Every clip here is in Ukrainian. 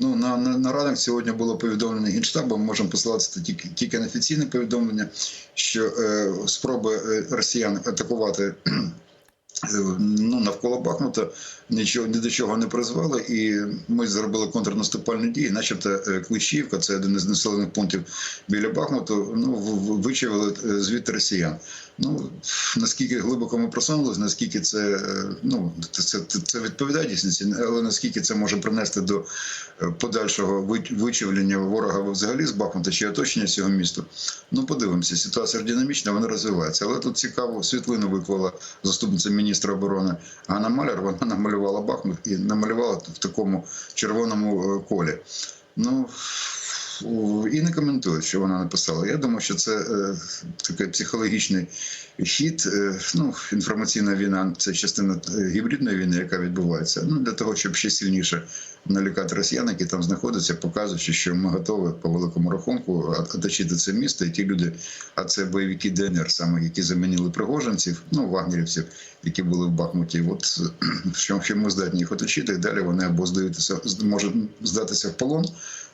Ну на, на, на ранок сьогодні було повідомлено генштабом. Можемо посилатися тільки тільки на офіційне повідомлення, що е, спроби е, росіян атакувати. Ну, навколо Бахмута нічого ні до чого не призвели, і ми зробили контрнаступальні дії, начебто е, Клещівка, це один із населених пунктів біля Бахмуту. Ну вичавили е, звідти росіян. Ну наскільки глибоко ми просунулися, наскільки це е, ну це, це, відповідає дійсності, але наскільки це може принести до е, подальшого вичавлення ворога взагалі з Бахмута чи оточення цього міста. Ну подивимося, ситуація динамічна, вона розвивається. Але тут цікаво світлину виклала заступниця міністра оборони Ганна Маляр. Вона намалювала Бахмут і намалювала в такому червоному е, колі. Ну і не коментують, що вона написала. Я думаю, що це е, такий психологічний хід. Е, ну, інформаційна війна це частина е, гібридної війни, яка відбувається. Ну для того, щоб ще сильніше налякати росіян, які там знаходяться, показуючи, що ми готові по великому рахунку оточити це місто. І ті люди, а це бойовики ДНР, саме які замінили пригожинців, ну вагнерівців, які були в Бахмуті. От що ми здатні їх оточити, і далі вони або здаються, можуть здатися в полон,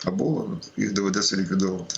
або їх доведеться ліквідувати.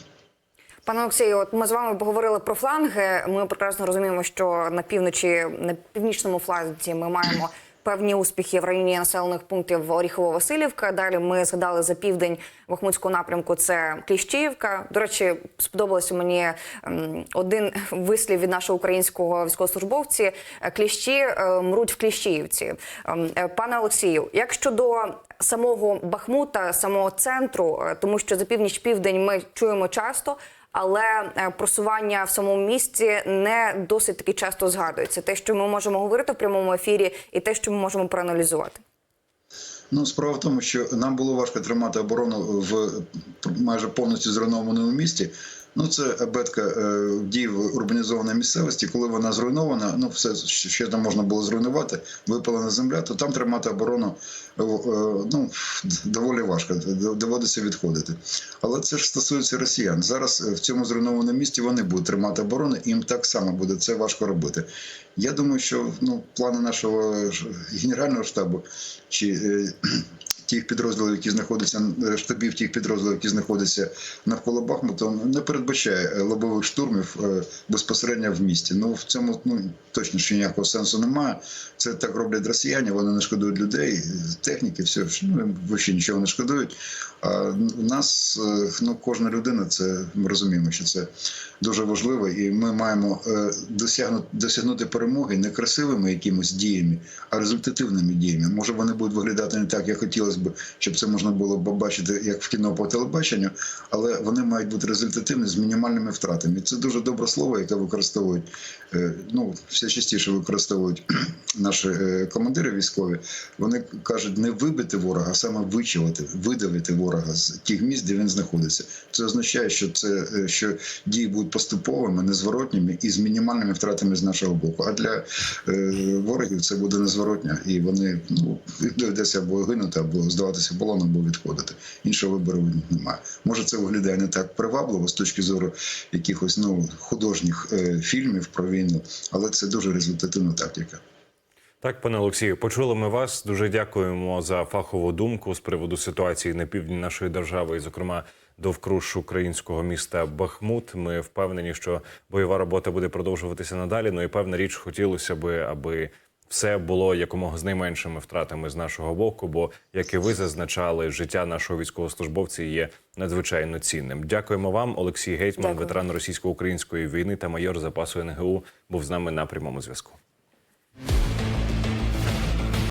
Пане Олексію, от ми з вами поговорили про фланги. Ми прекрасно розуміємо, що на півночі, на північному фланзі ми маємо певні успіхи в районі населених пунктів Оріхово-Василівка. Далі ми згадали за південь Бахмутського напрямку. Це Кліщіївка. До речі, сподобався мені ем, один вислів від нашого українського військовослужбовці: кліщі е, мруть в Кліщіївці. Ем, е, Пане Олексію, як щодо самого Бахмута, самого центру, е, тому що за північ південь ми чуємо часто. Але е, просування в самому місті не досить таки часто згадується. Те, що ми можемо говорити в прямому ефірі, і те, що ми можемо проаналізувати. Ну, справа в тому, що нам було важко тримати оборону в майже повністю зруйнованому місті. Ну, це абетка е, дій в урбанізованій місцевості, коли вона зруйнована, ну все ще там можна було зруйнувати, випалена земля, то там тримати оборону е, е, ну, доволі важко, доводиться відходити. Але це ж стосується росіян. Зараз е, в цьому зруйнованому місті вони будуть тримати оборону, їм так само буде це важко робити. Я думаю, що ну, плани нашого генерального штабу чи е, тих підрозділів, які знаходяться штабів, тих підрозділів, які знаходяться навколо Бахмута, не передбачає е, лобових штурмів е, безпосередньо в місті. Ну в цьому ну точно що ніякого сенсу немає. Це так роблять росіяни. Вони не шкодують людей, техніки, все ну, взагалі нічого не шкодують. А у нас е, ну кожна людина, це ми розуміємо, що це дуже важливо, і ми маємо досягнути досягнути перемоги не красивими якимось діями, а результативними діями. Може, вони будуть виглядати не так, як хотілося б, щоб це можна було побачити як в кіно по телебаченню, але вони мають бути результативні з мінімальними втратами. Це дуже добре слово, яке використовують е, ну все частіше використовують наші е, командири військові. Вони кажуть, не вибити ворога, а саме вичавити, видавити ворога з тих місць, де він знаходиться. Це означає, що це е, що дії будуть поступовими, незворотніми і з мінімальними втратами з нашого боку. А для ворогів це буде незворотня, і вони ну доведеться або гинути, або здаватися полоном, або відходити. Іншого вибору немає. Може, це виглядає не так привабливо з точки зору якихось ну художніх е, фільмів про війну, але це дуже результативна тактика. Так, пане Олексію, почули ми вас. Дуже дякуємо за фахову думку з приводу ситуації на півдні нашої держави, і, зокрема, довкруж українського міста Бахмут. Ми впевнені, що бойова робота буде продовжуватися надалі. Ну і певна річ, хотілося би, аби все було якомога з найменшими втратами з нашого боку. Бо, як і ви зазначали, життя нашого військовослужбовця є надзвичайно цінним. Дякуємо вам, Олексій Гетьман, Дякую. ветеран російсько-української війни та майор запасу НГУ, був з нами на прямому зв'язку.